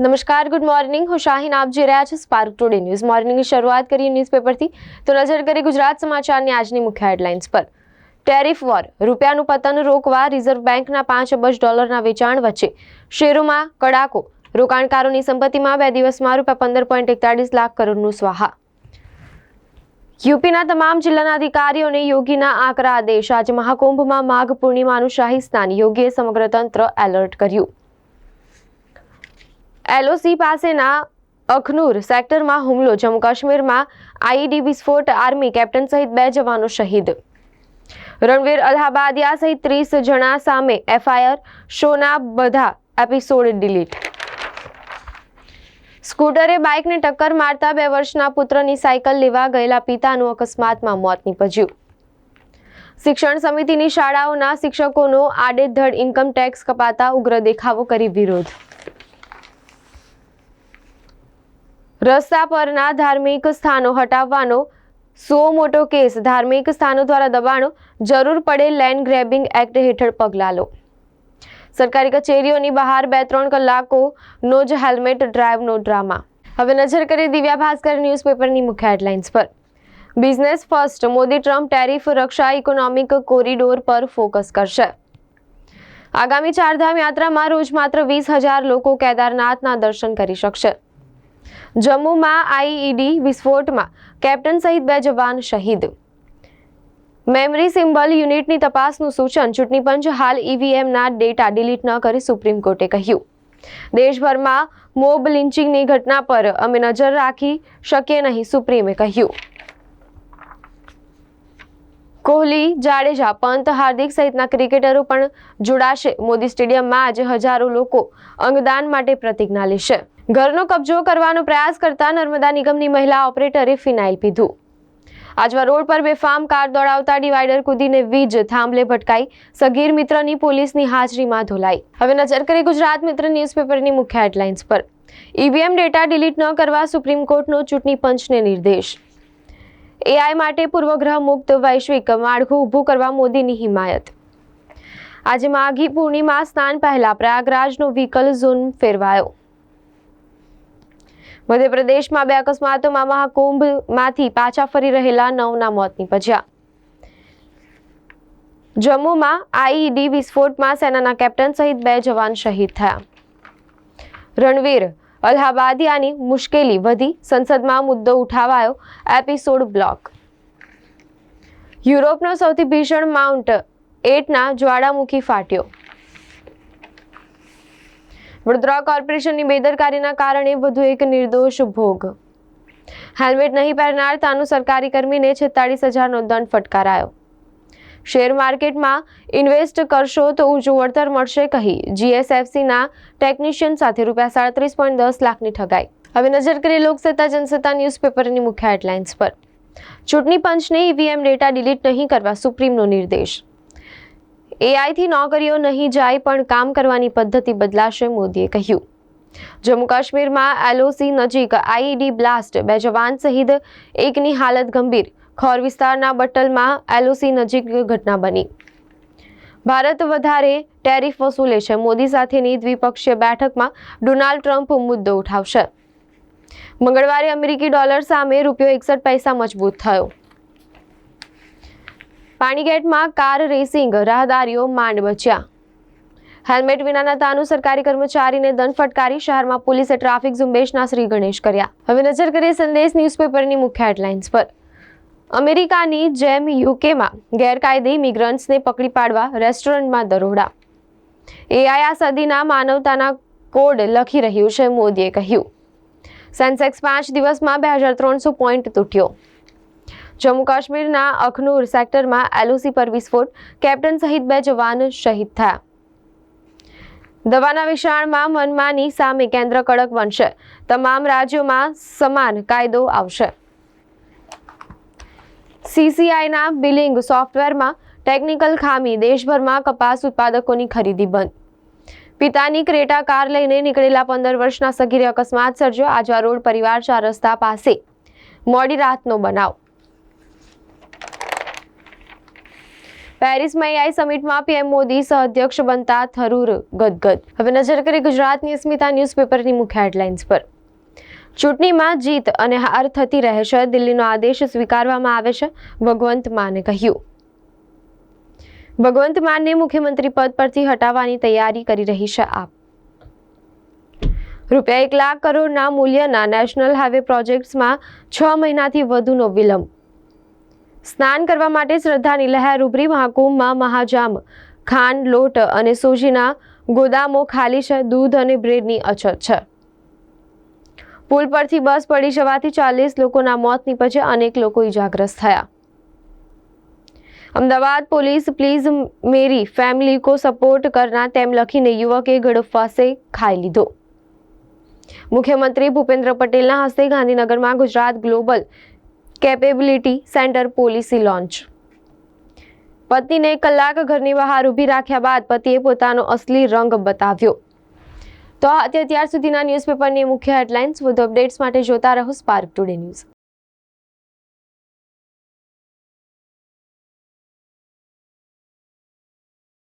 નમસ્કાર good morning હું શાહીન આપ જોઈ રહ્યા છો સ્પાર્ક ટુડે ન્યૂઝ મોર્નિંગની શરૂઆત કરીએ ન્યૂઝપેપરથી તો નજર કરીએ ગુજરાત સમાચારની આજની મુખ્ય હેડલાઇન્સ પર. ટેરિફ વોર રૂપિયાનું પતન રોકવા રિઝર્વ બેંકના પાંચ અબજ ડોલરના વેચાણ વચ્ચે. શેરોમાં કડાકો. રોકાણકારોની સંપત્તિમાં બે દિવસમાં રૂપિયા પંદર પોઈન્ટ એકતાળીસ લાખ કરોડનું સ્વાહા. યુપીના તમામ જિલ્લાના અધિકારીઓને યોગીના આકરા આદેશ. આજે મહાકુંભમાં માઘ પૂર્ણિમાનું શાહી સ્નાન. યોગીએ સમગ્ર તંત્ર એલર્ટ કર્યું. એલઓસી પાસેના અખનૂર સેક્ટરમાં હુમલો, જમ્મુ કાશ્મીરમાં આઈઈડી વિસ્ફોટ, આર્મી કેપ્ટન સહિત બે જવાનો શહીદ. રણવીર અલ્હાબાદિયા સહિત ત્રીસ જણા સામે એફઆઈઆર, શોના બધા એપિસોડ ડિલીટ. સ્કૂટરે બાઇકને ટક્કર મારતા બે વર્ષના પુત્રની સાયકલ લેવા ગયેલા પિતાનું અકસ્માતમાં મોત નીપજ્યું. શિક્ષણ સમિતિની શાળાઓના શિક્ષકોનો આડેધડ ઇન્કમ ટેક્સ કપાતા ઉગ્ર દેખાવો કરી વિરોધ. રસ્તા પરના ધાર્મિક સ્થાનો હટાવવાનો સો મોટો કેસ ધાર્મિક સ્થાનો દ્વારા દબાણો, જરૂર પડે લેન્ડ ગ્રેબિંગ એક્ટ હેઠળ પગલાં લો. સરકારી કચેરીઓની બહાર બે ત્રણ કલાકોનો જ હેલ્મેટ ડ્રાઈવનો ડ્રામા. હવે નજર કરીએ દિવ્યા ભાસ્કર ન્યૂઝપેપરની મુખ્ય હેડલાઇન્સ પર. Business first, Modi Trump tariff રક્ષા ઇકોનોમિક કોરિડોર પર ફોકસ કરશે. આગામી ચારધામ યાત્રામાં રોજ માત્ર વીસ હજાર લોકો કેદારનાથના દર્શન કરી શકશે. જમ્મુમાં આઈઈડી વિસ્ફોટમાં કેપ્ટન સહિત બે જવાન શહીદ. મેમરી સિમ્બલ યુનિટની તપાસનું સૂચન ચૂંટણી પંચ હાલ ઈવીએમના ડેટા ડિલીટ ન કરી સુપ્રીમ કોર્ટે કહ્યું. દેશભરમાં મોબ લિન્ચિંગની ઘટના પર અમે નજર રાખી શકીએ નહીં, સુપ્રીમે કહ્યું. કોહલી, જાડેજા, પંત, હાર્દિક સહિતના ક્રિકેટરો પણ જોડાશે. મોદી સ્ટેડિયમમાં આજે હજારો લોકો અંગદાન માટે પ્રતિજ્ઞા લેશે. ઘરનો કબજો કરવાનો પ્રયાસ કરતા નર્મદા નિગમની મહિલા ઓપરેટરે ફિનાઇલ પીધું. આજવા રોડ પર બેફામ કાર દોડાવતા ડિવાઈડર કૂદીને વીજ થાંભલે ભટકાઈ સગીર મિત્રની પોલીસની હાજરીમાં ધોલાઈ. હવે નજર કરી ગુજરાત મિત્ર ન્યૂઝપેપરની મુખ્ય હેડલાઇન્સ પર. ઈવીએમ ડેટા ડિલીટ ન કરવા સુપ્રીમ કોર્ટનો ચૂંટણી પંચને નિર્દેશ. એઆઈ માટે પૂર્વગ્રહ મુક્ત વૈશ્વિક માળખું ઊભું કરવા મોદીની હિમાયત. આજે માઘી પૂર્ણિમા સ્નાન પહેલા પ્રયાગરાજનો વ્હીકલ ઝોન ફેરવાયો. મધ્યપ્રદેશમાં બે અકસ્માતોમાં મહાકુંભમાંથી પાછા ફરી રહેલા નવના મોત નીપજ્યા. જમ્મુમાં આઈઈડી વિસ્ફોટમાં સેનાના કેપ્ટન સહિત બે જવાન શહીદ થયા. રણવીર અલ્હાબાદિયાની મુશ્કેલી વધી, સંસદમાં મુદ્દો ઉઠાવાયો, એપિસોડ બ્લોક. યુરોપનો સૌથી ભીષણ માઉન્ટ એટના જ્વાળામુખી ફાટ્યો. વડોદરા કોર્પોરેશનની બેદરકારીના કારણે વધુ એક નિર્દોષ ભોગ. હેલ્મેટ નહીં પહેરનાર તાનું સરકારી કર્મીને છેતાળીસ હજારનો દંડ ફટકારાયો. શેર માર્કેટમાં ઇન્વેસ્ટ કરશો તો ઊંચું વળતર મળશે કહી જીએસએફસીના ટેકનિશિયન સાથે રૂપિયા સાડત્રીસ પોઈન્ટ દસ લાખની ઠગાઈ. હવે નજર કરીએ લોકસત્તા, જનસત્તા ન્યૂઝપેપરની મુખ્ય હેડલાઇન્સ પર. ચૂંટણી પંચને ઈવીએમ ડેટા ડિલીટ નહીં કરવા સુપ્રીમનો નિર્દેશ. એઆઈથી નોકરીઓ નહીં જાય પણ કામ કરવાની પદ્ધતિ બદલાશે મોદીએ કહ્યું. જમ્મુ કાશ્મીરમાં એલઓસી નજીક આઈઈડી બ્લાસ્ટ, બે જવાન સહિત એકની હાલત ગંભીર. ખોર વિસ્તારના બટલમાં એલઓસી નજીક ઘટના બની. ભારત વધારે ટેરિફ વસૂલે છે મોદી સાથેની દ્વિપક્ષીય બેઠકમાં ડોનાલ્ડ ટ્રમ્પ મુદ્દો ઉઠાવશે. મંગળવારે અમેરિકી ડોલર સામે રૂપિયો એકસઠ પૈસા મજબૂત થયો. પાણીગેટમાં કાર રેસિંગ, રાહદારીઓ માંડ બચ્યા. હેલ્મેટ વિનાના તાનું સરકારી કર્મચારીને દંડ ફટકારી શહેરમાં પોલીસે ટ્રાફિક ઝુંબેશના શ્રી ગણેશ કર્યા. હવે નજર કરીએ સંદેશ ન્યૂઝપેપરની મુખ્ય હેડલાઇન્સ પર. અમેરિકાની જેમ યુકેમાં ગેરકાયદે મિગ્રન્ટ્સને પકડી પાડવા રેસ્ટોરન્ટમાં દરોડા. એઆઈ આ સદીના માનવતાના કોડ લખી રહ્યું છે મોદીએ કહ્યું. સેન્સેક્સ પાંચ દિવસમાં બે હજાર ત્રણસો પોઈન્ટ તૂટ્યો. જમ્મુ કાશ્મીરના અખનૂર સેક્ટરમાં એલઓસી પર વિસ્ફોટ. કેપ્ટન સહિત બે જવાન શહીદ થયા. દવાના વિશાળમાં મનમાની સામે કેન્દ્ર કડક બનશે. તમામ રાજ્યોમાં સમાન કાયદો આવશે. સીસીઆઈના બિલિંગ સોફ્ટવેરમાં ટેકનિકલ ખામી. દેશભરમાં કપાસ ઉત્પાદકોની ખરીદી બંધ. પિતાની ક્રેટા કાર લઈને નીકળેલા પંદર વર્ષના સગીરે અકસ્માત સર્જ્યો. આજવા રોડ પરિવાર ચાર રસ્તા પાસે. મોડી રાતનો બનાવ. પેરિસમાં એઆઈ સમિટમાં પીએમ મોદી સહઅધ્યક્ષ બનતા થરૂર ગદગદ. હવે નજર કરી ગુજરાતની અસ્મિતા ન્યૂઝપેપરની મુખ્ય હેડલાઇન્સ પર. ચૂંટણીમાં જીત અને હાર થતી રહે છે, દિલ્હીનો આદેશ સ્વીકારવામાં આવે છે, ભગવંત માને કહ્યું. ભગવંત માનને મુખ્યમંત્રી પદ પરથી હટાવવાની તૈયારી કરી રહી છે આપ. રૂપિયા એક લાખ કરોડના મૂલ્યના નેશનલ હાઈવે પ્રોજેક્ટ્સમાં છ મહિનાથી વધુનો વિલંબ. સ્નાન કરવા માટે શ્રદ્ધાની લહેર ઉભરી મહાકુંભમાં મહાજામ, ખાંડ, લોટ અને સોજીના ગોદામો ખાલી છે. દૂધ અને બ્રેડની અછત છે. પુલ પરથી બસ પડી જવાથી ચાલીસ લોકોના મોત નીપજે અનેક લોકો ઇજાગ્રસ્ત થયા. અમદાવાદ પોલીસ, પ્લીઝ મેરી ફેમિલી કો સપોર્ટ કરના તેમ લખીને યુવકે ગળફાસે ખાઈ લીધો. મુખ્યમંત્રી ભૂપેન્દ્ર પટેલના હસ્તે ગાંધીનગરમાં Gujarat global capability centre policy launch. પત્નીને કલાક ઘરની બહાર ઊભી રાખ્યા બાદ પતિએ પોતાનો અસલી રંગ બતાવ્યો. તો અત્યાર સુધીના ન્યૂઝપેપરની મુખ્ય હેડલાઇન્સ, વધુ અપડેટ્સ માટે જોતા રહો સ્પાર્ક ટુડે ન્યૂઝ